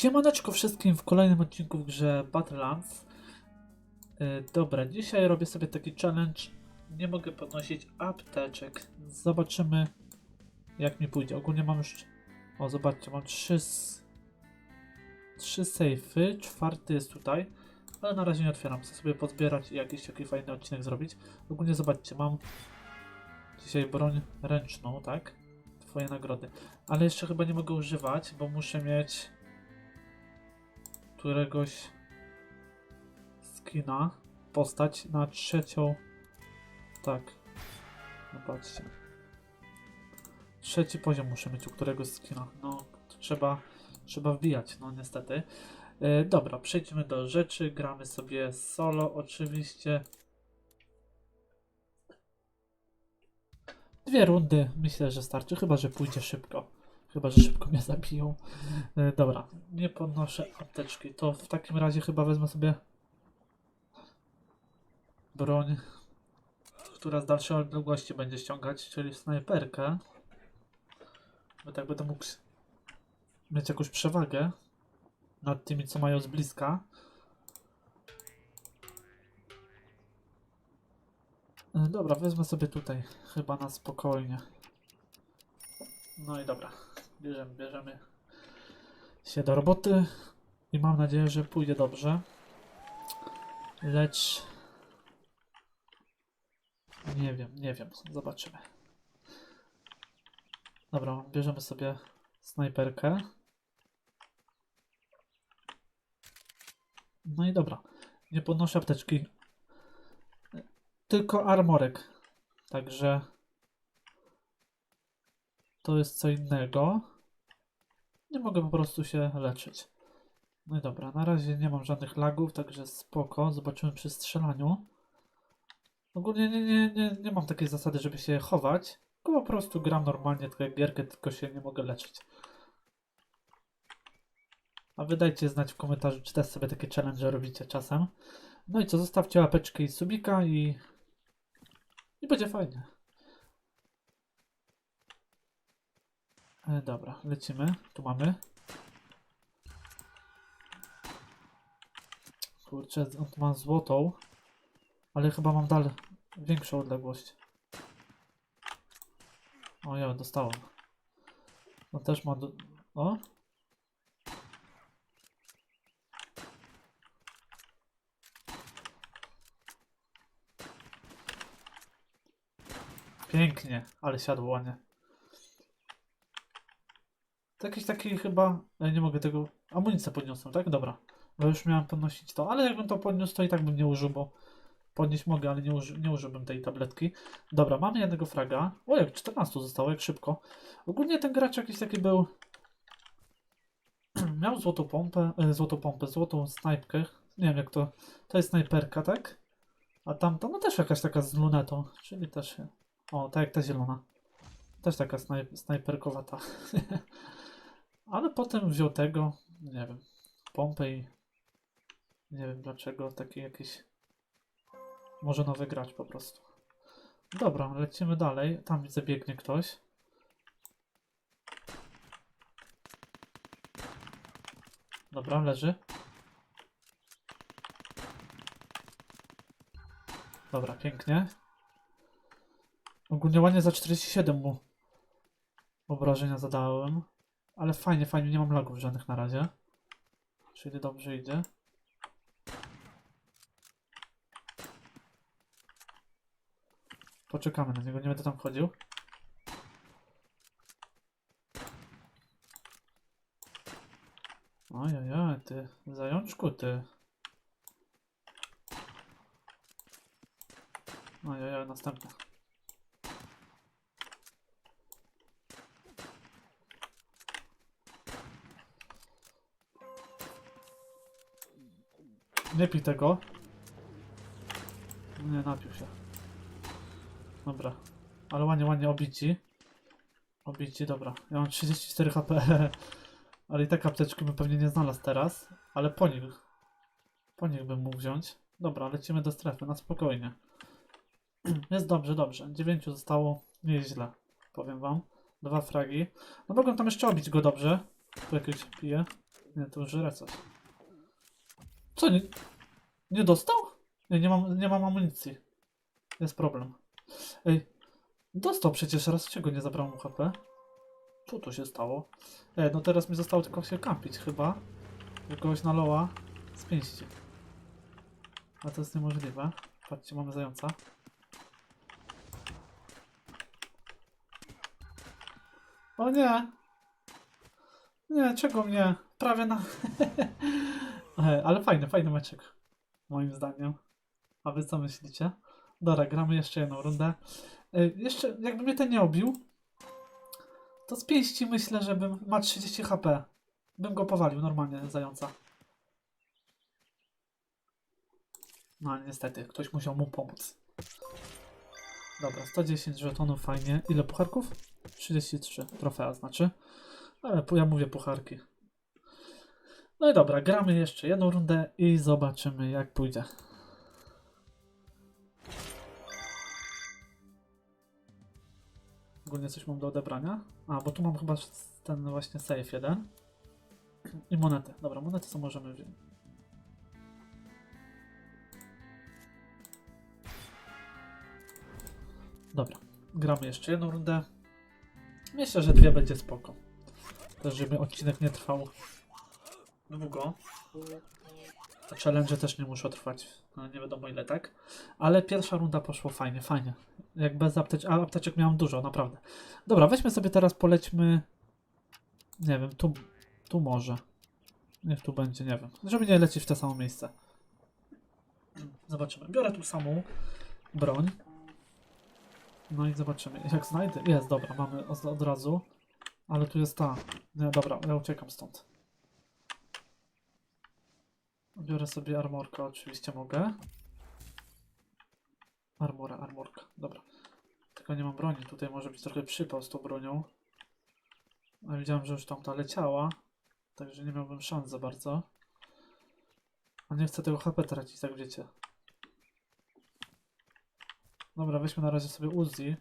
Siemaneczko wszystkim w kolejnym odcinku w grze Battlelands. Yy, dobra, dzisiaj robię sobie taki challenge. Nie mogę podnosić apteczek. Zobaczymy jak mi pójdzie. Ogólnie mam już... O, zobaczcie, mam trzy... Trzy sejfy, czwarty jest tutaj. Ale na razie nie otwieram. Chcę sobie pozbierać i jakiś taki fajny odcinek zrobić. Ogólnie zobaczcie, mam dzisiaj broń ręczną, tak? Twoje nagrody. Ale jeszcze chyba nie mogę używać, bo muszę mieć któregoś skina, postać na trzecią. Tak. No patrzcie. Trzeci poziom muszę mieć u któregoś skina. No, trzeba, trzeba wbijać, no niestety. E, dobra, przejdźmy do rzeczy. Gramy sobie solo, oczywiście. Dwie rundy myślę, że starczy, chyba że pójdzie szybko. Chyba, że szybko mnie zabiją. E, dobra, nie podnoszę apteczki. To w takim razie chyba wezmę sobie broń, która z dalszej odległości będzie ściągać, czyli snajperkę. Bo tak będę mógł mieć jakąś przewagę nad tymi, co mają z bliska. E, Dobra, wezmę sobie tutaj, chyba na spokojnie. No i dobra, bierzemy, bierzemy się do roboty i mam nadzieję, że pójdzie dobrze. Lecz nie wiem, nie wiem, zobaczymy. Dobra, bierzemy sobie snajperkę. No i dobra, nie podnoszę apteczki, tylko armorek. Także to jest co innego. Nie mogę po prostu się leczyć. No i dobra, na razie nie mam żadnych lagów, także spoko. Zobaczymy przy strzelaniu. Ogólnie nie, nie, nie, nie mam takiej zasady, żeby się chować. Tylko po prostu gram normalnie, tylko gierkę, tylko się nie mogę leczyć. A wy dajcie znać w komentarzu, czy też sobie takie challenge robicie czasem. No i co, zostawcie łapeczkę i subika i... I będzie fajnie. E, dobra, lecimy. Tu mamy. Kurczę, tu ma złotą. Ale chyba mam dalej większą odległość. O ja, dostałem. On też ma... Do... O? Pięknie, ale siadło ładnie. To jakiś taki chyba. Ja nie mogę tego. Amunicję podniosłem, tak? Dobra. Bo już miałem podnosić to, ale jakbym to podniósł, to i tak bym nie użył, bo podnieść mogę, ale nie, uży, nie użyłbym tej tabletki. Dobra, mamy jednego fraga. O, jak 14 zostało, jak szybko. Ogólnie ten gracz jakiś taki był. Miał złotą pompę, e, złotą pompę, złotą snajpkę. Nie wiem jak to. To jest snajperka, tak? A tamta, no też jakaś taka z lunetą, czyli też. O, tak jak ta zielona. Też taka snaj, snajperkowata. Ale potem wziął tego, nie wiem, pompę i nie wiem dlaczego, taki jakiś może nowy gracz po prostu. Dobra, lecimy dalej. Tam widzę biegnie ktoś. Dobra, leży. Dobra, pięknie. Ogólnie ładnie za 47 mu obrażenia zadałem. Ale fajnie, fajnie, nie mam lagów żadnych na razie. Czyli dobrze idzie. Poczekamy na niego, nie będę tam wchodził. Ojej, ty zajączku, ty. Ojej, następny. Nie pij tego. Nie, napił się. Dobra. Ale ładnie, ładnie obici. Obici, dobra. Ja mam 34 HP. Ale i tak apteczki bym pewnie nie znalazł teraz. Ale po nich. Po nich bym mógł wziąć. Dobra, lecimy do strefy, na spokojnie. Jest dobrze, dobrze. 9 zostało. Nie jest źle. Powiem wam. Dwa fragi. No mogłem tam jeszcze obić go dobrze. Tu jakieś pije. Nie, to już żre coś. Co, nie, nie dostał? Nie, nie mam, nie mam amunicji. Jest problem. Ej, dostał przecież raz, czego nie zabrał mu HP? Co tu się stało? Ej, no teraz mi zostało tylko się kampić chyba. Kogoś na loa z pięści. A to jest niemożliwe. Patrzcie, mamy zająca. O nie! Nie, czego mnie? Prawie na... Ej, Ale fajny, fajny meczek. Moim zdaniem. A wy co myślicie? Dobra, gramy jeszcze jedną rundę. Ej, Jeszcze, jakby mnie ten nie obił, to z pięści myślę, że bym... Ma 30 HP. Bym go powalił normalnie, zająca. No ale niestety, ktoś musiał mu pomóc. Dobra, 110 żetonów, fajnie. Ile pucharków? 33, trofea znaczy. Ale ja mówię pucharki. No i dobra, gramy jeszcze jedną rundę i zobaczymy jak pójdzie. Ogólnie coś mam do odebrania. A, bo tu mam chyba ten właśnie safe jeden. I monety. Dobra, monety co możemy wziąć. Dobra, gramy jeszcze jedną rundę. Myślę, że dwie będzie spoko. Też, żeby odcinek nie trwał długo. A challenge też nie muszą trwać, no, nie wiadomo ile, tak? Ale pierwsza runda poszło fajnie, fajnie. Jak bez apteczek, a apteczek miałem dużo, naprawdę. Dobra, weźmy sobie teraz, polećmy, nie wiem, tu, tu może. Niech tu będzie, nie wiem. Żeby nie lecieć w to samo miejsce. Zobaczymy. Biorę tu samą broń. No i zobaczymy. Jak znajdę. Jest, dobra, mamy od, od razu. Ale tu jest ta. Nie, dobra, ja uciekam stąd. Biorę sobie armorkę, oczywiście mogę. Armora, armorka, dobra. Tylko nie mam broni, tutaj może być trochę przypał z tą bronią. A widziałem, że już tam ta leciała. Także nie miałbym szans za bardzo. A nie chcę tego HP tracić, tak wiecie. Dobra, weźmy na razie sobie Uzi.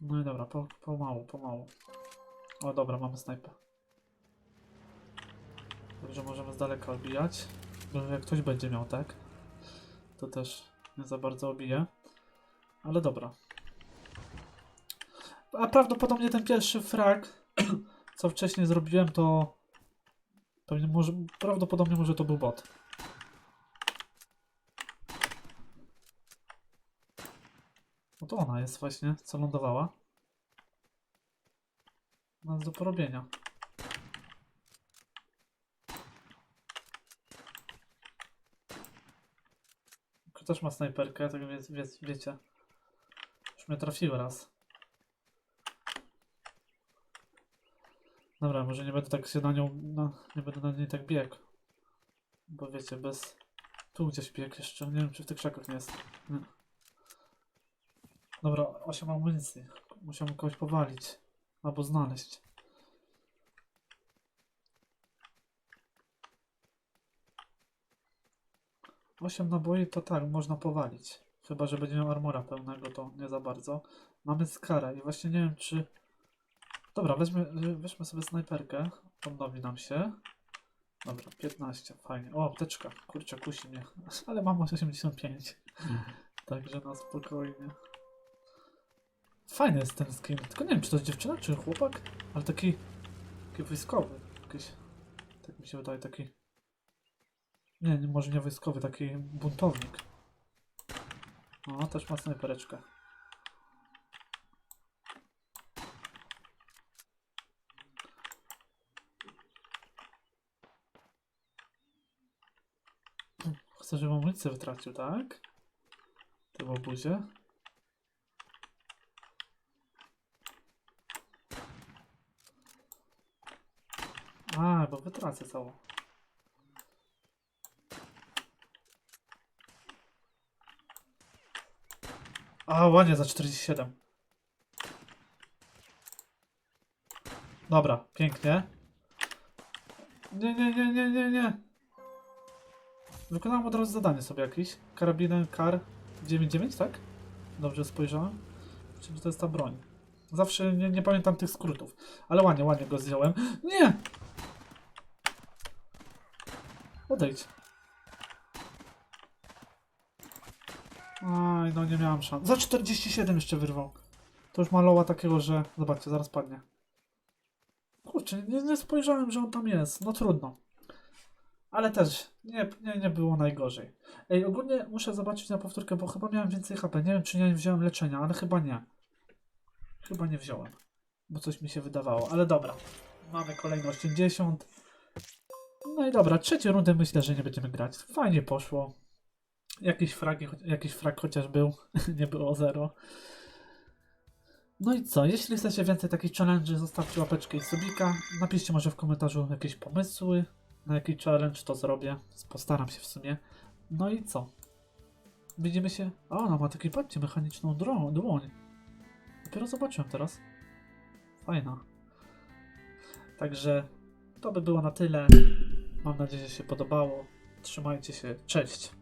No i dobra, po, pomału, pomału. O dobra, mamy snajpę. Dobrze, możemy z daleka odbijać. Bo jak ktoś będzie miał, tak? To też nie za bardzo obije. Ale dobra. A prawdopodobnie ten pierwszy frag, co wcześniej zrobiłem, to pewnie może, prawdopodobnie może to był bot. No to ona jest właśnie, co lądowała. Nas do porobienia. Tylko też ma snajperkę, tak więc, więc wiecie. Już mnie trafiły raz. Dobra, może nie będę tak się na nią, nie będę na niej tak biegł. Bo wiecie, bez... Tu gdzieś bieg jeszcze, nie wiem czy w tych krzakach nie jest. Nie. Dobra, 8 amunicji. Musiałem kogoś powalić. Albo znaleźć. Osiem naboi to tak, można powalić. Chyba, że będzie miał armora pełnego, to nie za bardzo. Mamy skara i właśnie nie wiem, czy... Dobra, weźmy, weźmy sobie snajperkę. Odnowi nam się. Dobra, 15, fajnie. O, apteczka. Kurczę, kusi mnie. Ale mam 85. Także na spokojnie. Fajny jest ten skin. Tylko nie wiem, czy to jest dziewczyna, czy chłopak, ale taki, taki wojskowy. Jakiś, tak mi się wydaje, taki. Nie, nie, może nie wojskowy, taki buntownik. O, też ma snajpereczkę. Chcę, żebym amunicję wytracił, tak? Ty w obuzie. A, bo wytracę całą. A, ładnie za 47. Dobra, pięknie. Nie, nie, nie, nie, nie, nie. Wykonałem od razu zadanie sobie jakieś. Karabinem Kar 99, tak? Dobrze spojrzałem. Czyli to jest ta broń. Zawsze nie, nie pamiętam tych skrótów. Ale ładnie, ładnie go zdjąłem. Nie! Odejdź. Aj, no nie miałem szans. Za 47 jeszcze wyrwał. To już maloła takiego, że... Zobaczcie, zaraz padnie. Kurczę, nie, nie spojrzałem, że on tam jest. No trudno. Ale też nie, nie, nie było najgorzej. Ej, ogólnie muszę zobaczyć na powtórkę, bo chyba miałem więcej HP. Nie wiem, czy nie wziąłem leczenia, ale chyba nie. Chyba nie wziąłem. Bo coś mi się wydawało, ale dobra. Mamy kolejne 80. No i dobra, trzecią rundę myślę, że nie będziemy grać. Fajnie poszło. Jakiś frag, jakiś frag chociaż był. nie było zero. No i co? Jeśli chcecie więcej takich challenge, zostawcie łapeczkę i subika. Napiszcie może w komentarzu jakieś pomysły, na jaki challenge to zrobię. Postaram się w sumie. No i co? Widzimy się. A ona ma taki, patrzcie, mechaniczną dłoń. Dopiero zobaczyłem teraz. Fajna. Także to by było na tyle. Mam nadzieję, że się podobało. Trzymajcie się. Cześć.